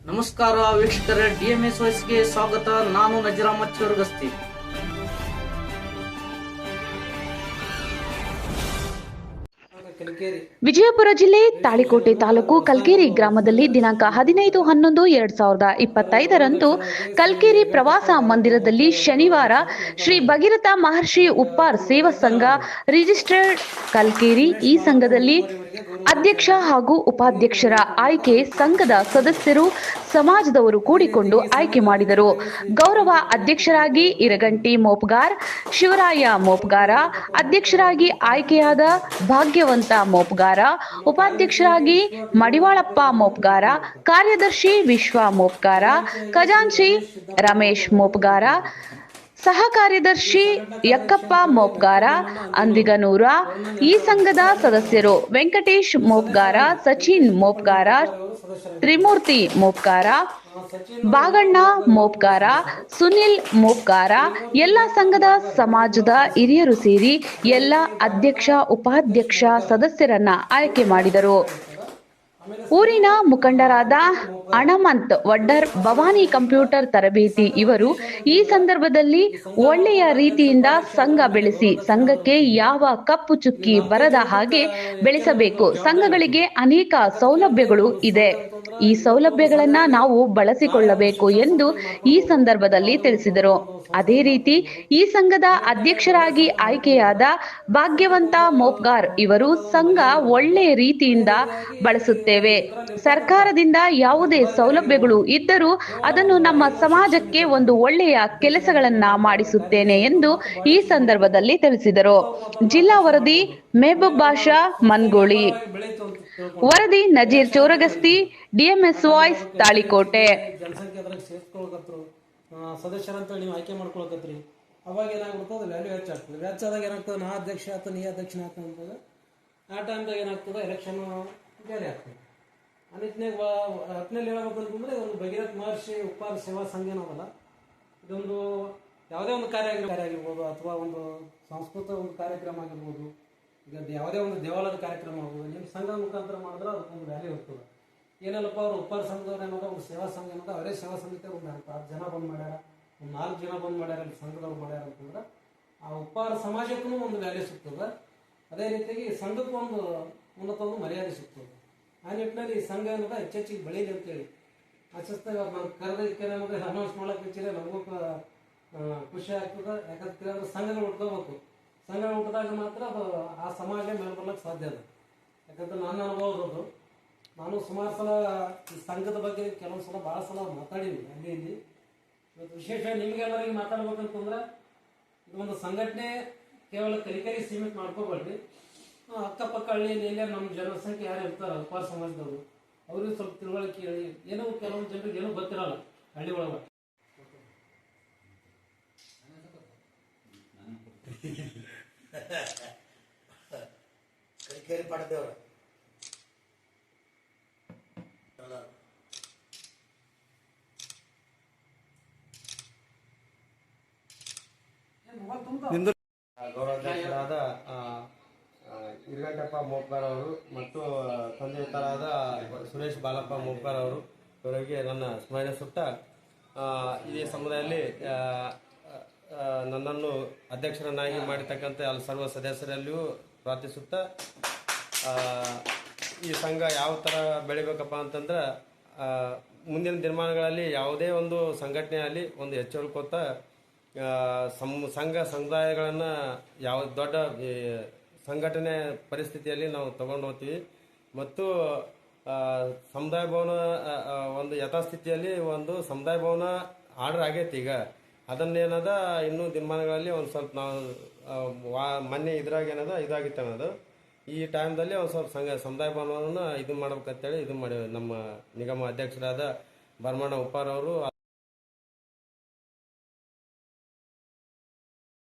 ನಮಸ್ಕಾರ ವೀಕ್ಷಕರೇ ಡಿಎಂಎಸ್ ವಯಸ್ಸಿಗೆ ಸ್ವಾಗತ. ನಾನು ನಜರಾಮ ಚೌರ್ಗಸ್ತಿ. ವಿಜಯಪುರ ಜಿಲ್ಲೆ ತಾಳಿಕೋಟೆ ತಾಲೂಕು ಕಲ್ಕೇರಿ ಗ್ರಾಮದಲ್ಲಿ ದಿನಾಂಕ ಹದಿನೈದು ಹನ್ನೊಂದು ಎರಡ್ ಸಾವಿರದ ಇಪ್ಪತ್ತೈದರಂದು ಕಲ್ಕೇರಿ ಪ್ರವಾಸ ಮಂದಿರದಲ್ಲಿ ಶನಿವಾರ ಶ್ರೀ ಭಗೀರಥ ಮಹರ್ಷಿ ಉಪ್ಪಾರ್ ಸೇವಾ ಸಂಘ ರಿಜಿಸ್ಟರ್ಡ್ ಕಲ್ಕೇರಿ ಈ ಸಂಘದಲ್ಲಿ ಅಧ್ಯಕ್ಷ ಹಾಗೂ ಉಪಾಧ್ಯಕ್ಷರ ಆಯ್ಕೆ ಸಂಘದ ಸದಸ್ಯರು, ಸಮಾಜದವರು ಕೂಡಿಕೊಂಡು ಆಯ್ಕೆ ಮಾಡಿದರು. ಗೌರವ ಅಧ್ಯಕ್ಷರಾಗಿ ಇರಗಂಟಿ ಮೋಪ್ಗಾರ್, ಶಿವರಾಯ ಮೋಪ್ಗಾರ, ಅಧ್ಯಕ್ಷರಾಗಿ ಆಯ್ಕೆಯಾದ ಭಾಗ್ಯವಂತ ಮೋಪ್ಗಾರ, ಉಪಾಧ್ಯಕ್ಷರಾಗಿ ಮಡಿವಾಳಪ್ಪ ಮೋಪ್ಗಾರ, ಕಾರ್ಯದರ್ಶಿ ವಿಶ್ವ ಮೋಪ್ಗಾರ, ಖಜಾಂಚಿ ರಮೇಶ್ ಮೋಪ್ಗಾರ ಸಹ ಕಾರ್ಯದರ್ಶಿ ಯಕ್ಕಪ್ಪ ಮೋಪ್ಗಾರ ಅಂದಿಗನೂರ ಈ ಸಂಘದ ಸದಸ್ಯರು ವೆಂಕಟೇಶ್ ಮೋಪ್ಗಾರ, ಸಚಿನ್ ಮೋಪ್ಗಾರ, ತ್ರಿಮೂರ್ತಿ ಮೋಪ್ಕಾರ ಬಾಗಣ್ಣ ಮೋಪ್ಕಾರ ಸುನಿಲ್ ಮೋಪ್ಕಾರ ಎಲ್ಲ ಸಂಘದ ಸಮಾಜದ ಹಿರಿಯರು ಸೇರಿ ಎಲ್ಲ ಅಧ್ಯಕ್ಷ, ಉಪಾಧ್ಯಕ್ಷ ಸದಸ್ಯರನ್ನ ಆಯ್ಕೆ ಮಾಡಿದರು. ಊರಿನ ಮುಖಂಡರಾದ ಅಣಮಂತ್ ವಡ್ಡರ್, ಭವಾನಿ ಕಂಪ್ಯೂಟರ್ ತರಬೇತಿ ಇವರು ಈ ಸಂದರ್ಭದಲ್ಲಿ ಒಳ್ಳೆಯ ರೀತಿಯಿಂದ ಸಂಘ ಬೆಳೆಸಿ ಸಂಘಕ್ಕೆ ಯಾವ ಕಪ್ಪು ಚುಕ್ಕಿ ಬರದ ಹಾಗೆ ಬೆಳೆಸಬೇಕು. ಸಂಘಗಳಿಗೆ ಅನೇಕ ಸೌಲಭ್ಯಗಳು ಇದೆ. ಈ ಸೌಲಭ್ಯಗಳನ್ನ ನಾವು ಬಳಸಿಕೊಳ್ಳಬೇಕು ಎಂದು ಈ ಸಂದರ್ಭದಲ್ಲಿ ತಿಳಿಸಿದರು. ಅದೇ ರೀತಿ ಈ ಸಂಘದ ಅಧ್ಯಕ್ಷರಾಗಿ ಆಯ್ಕೆಯಾದ ಭಾಗ್ಯವಂತ ಮೋಪ್ಗಾರ್ ಇವರು ಸಂಘ ಒಳ್ಳೆಯ ರೀತಿಯಿಂದ ಬಳಸುತ್ತೇವೆ. ಸರ್ಕಾರದಿಂದ ಯಾವುದೇ ಸೌಲಭ್ಯಗಳು ಇದ್ದರೂ ಅದನ್ನು ನಮ್ಮ ಸಮಾಜಕ್ಕೆ ಒಂದು ಒಳ್ಳೆಯ ಕೆಲಸಗಳನ್ನ ಮಾಡಿಸುತ್ತೇನೆ ಎಂದು ಈ ಸಂದರ್ಭದಲ್ಲಿ ತಿಳಿಸಿದರು. ಜಿಲ್ಲಾ ವರದಿ, ಮೆಹಬೂಬ್ ಬಾಷಾ, ಮನ್ಗೋಳಿ. ವರದಿ, ನಜೀರ್ ಚೋರಗಸ್ತಿ ಡಿಎಂಎಸ್ ವಾಯ್ಸ್ ತಾಳಿಕೋಟೆ. ಜನಸಂಖ್ಯೆ ಅದ್ರಾಗ ಸೇರ್ಸ್ಕೊಳಕತ್ರು. ಸದಸ್ಯರಂತೇಳಿ ನೀವು ಆಯ್ಕೆ ಮಾಡ್ಕೊಳಕತ್ರಿ. ಅವಾಗ ಏನಾಗ್ಬಿಡ್ತದೆ ವ್ಯಾಲ್ಯೂ ಹೆಚ್ಚಾಗ್ತದೆ ವ್ಯಾಚ್ ಆದಾಗ ಏನಾಗ್ತದೆ? ನಾ ಅಧ್ಯಕ್ಷ ಆತ, ನೀ ಅಧ್ಯಕ್ಷನ ಆತ ಅಂತಂದ್ರೆ ಆ ಟೈಮ್ದಾಗ ಏನಾಗ್ತದೆ? ಎಲೆಕ್ಷನ್ ಬೇರೆ ಆಗ್ತದೆ. ಆ ನಿಟ್ಟಿನಾಗ ಹೇಳಬೇಕು ಅಂತಂದ್ರೆ ಒಂದು ಭಗೀರಥ್ ಮಹರ್ಷಿ ಉಪ್ಪಾರ ಸೇವಾ ಸಂಘ ಏನದಲ್ಲ? ಇದೊಂದು ಯಾವುದೇ ಒಂದು ಕಾರ್ಯ ಕಾರ್ಯ ಆಗಿರ್ಬೋದು ಅಥವಾ ಒಂದು ಸಂಸ್ಕೃತ ಒಂದು ಕಾರ್ಯಕ್ರಮ ಆಗಿರ್ಬೋದು. ಈಗ ಯಾವುದೇ ಒಂದು ದೇವಾಲಯದ ಕಾರ್ಯಕ್ರಮ ಆಗ್ಬೋದು ನಿಮ್ಮ ಸಂಘದ ಮುಖಾಂತರ ಮಾಡಿದ್ರೆ ಅದಕ್ಕೊಂದು ವ್ಯಾಲ್ಯೂ ಇರ್ತದೆ. ಏನಲ್ಲಪ್ಪ, ಅವ್ರು ಉಪ್ಪಾರ ಸಂಘದವ್ರು ಏನದ ಒಂದು ಸೇವಾ ಸಂಘ ಏನದ ಅವರೇ ಸೇವಾ ಸಮಿತಿ ಒಂದು ಹತ್ತು ಜನ ಬಂದ್ ಮಾಡ್ಯಾರ, ಒಂದು ನಾಲ್ಕು ಜನ ಬಂದ್ ಮಾಡ್ಯಾರ, ಅಲ್ಲಿ ಸಂಘದವ್ರು ಮಾಡ್ಯಾರ ಅಂತಂದ್ರೆ, ಆ ಉಪ್ಪಾರ ಸಮಾಜಕ್ಕೂ ಒಂದು ವ್ಯಾಲ್ಯೂ ಸಿಗ್ತದೆ. ಅದೇ ರೀತಿಯಾಗಿ ಸಂಘಕ್ಕೂ ಒಂದು ಉನ್ನತ ಒಂದು ಮರ್ಯಾದೆ ಸಿಗ್ತದೆ. ಆ ನಿಟ್ಟಿನಲ್ಲಿ ಈ ಸಂಘ ಏನದ ಹೆಚ್ಚೆಚ್ಚಿಗೆ ಬೆಳೀಲಿ ಅಂತೇಳಿ. ಇವಾಗ ನಾನು ಕರೆದಕ್ಕೆ ಏನಂದ್ರೆ ಅನೌನ್ಸ್ ಮಾಡಕ್ಕೆ ಹಚ್ಚಿದ್ರೆ ನಮಗೂ ಖುಷಿ ಆಗ್ತದೆ. ಯಾಕಂತ ಕೇಳಿದ್ರೆ ಸಂಘಗಳು ಹುಟ್ಕೋಬೇಕು ಸಂಘ ಹುಟ್ಟಿದಾಗ ಮಾತ್ರ ಅದು ಆ ಸಮಾಜ ಮೇಲೆ ಬರ್ಲಿಕ್ಕೆ ಸಾಧ್ಯ ಅದ. ಯಾಕಂದ್ರೆ ನನ್ನ ಅನುಭವ ನಾನು ಸುಮಾರು ಸಲ ಈ ಸಂಘದ ಬಗ್ಗೆ ಕೆಲವೊಂದು ಸಲ ಭಾಳ ಸಲ ಮಾತಾಡೀನಿ ಅಲ್ಲಿ ಇಲ್ಲಿ ಇವತ್ತು ವಿಶೇಷ ನಿಮಗೆಲ್ಲರಿಗೆ ಮಾತಾಡ್ಬೇಕಂತಂದ್ರೆ ಇದು ಒಂದು ಸಂಘಟನೆ ಕೇವಲ ಕಲಿಕರಿಗೆ ಸೀಮಿತ ಮಾಡ್ಕೋಬೇಡ್ರಿ ಆ, ಅಕ್ಕಪಕ್ಕ ಹಳ್ಳಿಯಲ್ಲಿ ಎಲ್ಲೇ ನಮ್ಮ ಜನಸಂಖ್ಯೆ ಯಾರು ಇರ್ತಾರೆ ಉಪವಾಸ ಸಮಾಜದವರು ಅವ್ರಿಗೆ ಸ್ವಲ್ಪ ತಿಳುವಳಿಕೆ ಹೇಳಿ. ಏನೋ ಕೆಲವೊಂದು ಜನರಿಗೆ ಏನೂ ಗೊತ್ತಿರಲ್ಲ ಹಳ್ಳಿ ಒಳಗೆ. ಕೈಕೇರಿ ಪಡೆದವರು ಗೌರವಾಧ್ಯಕ್ಷರಾದ ಇರ್ಗಂಟಪ್ಪ ಮೋಪ್ಗಾರ್ ಅವರು ಮತ್ತು ತಂದೆಯತರಾದ ಸುರೇಶ್ ಬಾಲಪ್ಪ ಮೋಪ್ಕರ್ ಅವರು ಇವರಿಗೆ ನನ್ನ ಸ್ಮರಣೆ ಆ, ಈ ಆ, ನನ್ನನ್ನು ಅಧ್ಯಕ್ಷರನ್ನಾಗಿ ಮಾಡಿರ್ತಕ್ಕಂಥ ಅಲ್ಲಿ ಸರ್ವ ಸದಸ್ಯರಲ್ಲಿಯೂ ಪ್ರಾರ್ಥಿಸುತ್ತಾ ಈ ಸಂಘ ಯಾವ ಥರ ಬೆಳಿಬೇಕಪ್ಪ ಅಂತಂದ್ರೆ ಮುಂದಿನ ದಿನಮಾನಗಳಲ್ಲಿ ಯಾವುದೇ ಒಂದು ಸಂಘಟನೆಯಲ್ಲಿ ಒಂದು ಎಚ್ಚರಿಕೋತ ಆ, ಸಂ, ಸಂಘ ಸಮುದಾಯಗಳನ್ನು ಯಾವ ದೊಡ್ಡ ಸಂಘಟನೆ ಪರಿಸ್ಥಿತಿಯಲ್ಲಿ ನಾವು ತಗೊಂಡು ಹೋಗ್ತೀವಿ. ಮತ್ತು ಸಮುದಾಯ ಭವನ ಒಂದು ಯಥಾಸ್ಥಿತಿಯಲ್ಲಿ ಒಂದು ಸಮುದಾಯ ಭವನ ಆರ್ಡರ್ ಆಗೈತಿ ಈಗ. ಅದನ್ನೇನದ, ಇನ್ನೂ ದಿನಮಾನಗಳಲ್ಲಿ ಒಂದು ಸ್ವಲ್ಪ ನಾವು ವಾ, ಮೊನ್ನೆ ಇದ್ರಾಗ ಏನದ, ಇದಾಗಿತ್ತು ಅನ್ನೋದು. ಈ ಟೈಮ್ದಲ್ಲಿ ಒಂದು ಸ್ವಲ್ಪ ಸಂಘ, ಸಮುದಾಯ ಭವನವನ್ನು ಇದು ಮಾಡ್ಬೇಕಂತೇಳಿ ಇದು ಮಾಡಿ ನಮ್ಮ ನಿಗಮ ಅಧ್ಯಕ್ಷರಾದ ಬರ್ಮಣ್ಣ ಉಪ್ಪಾರ್ ಅವರು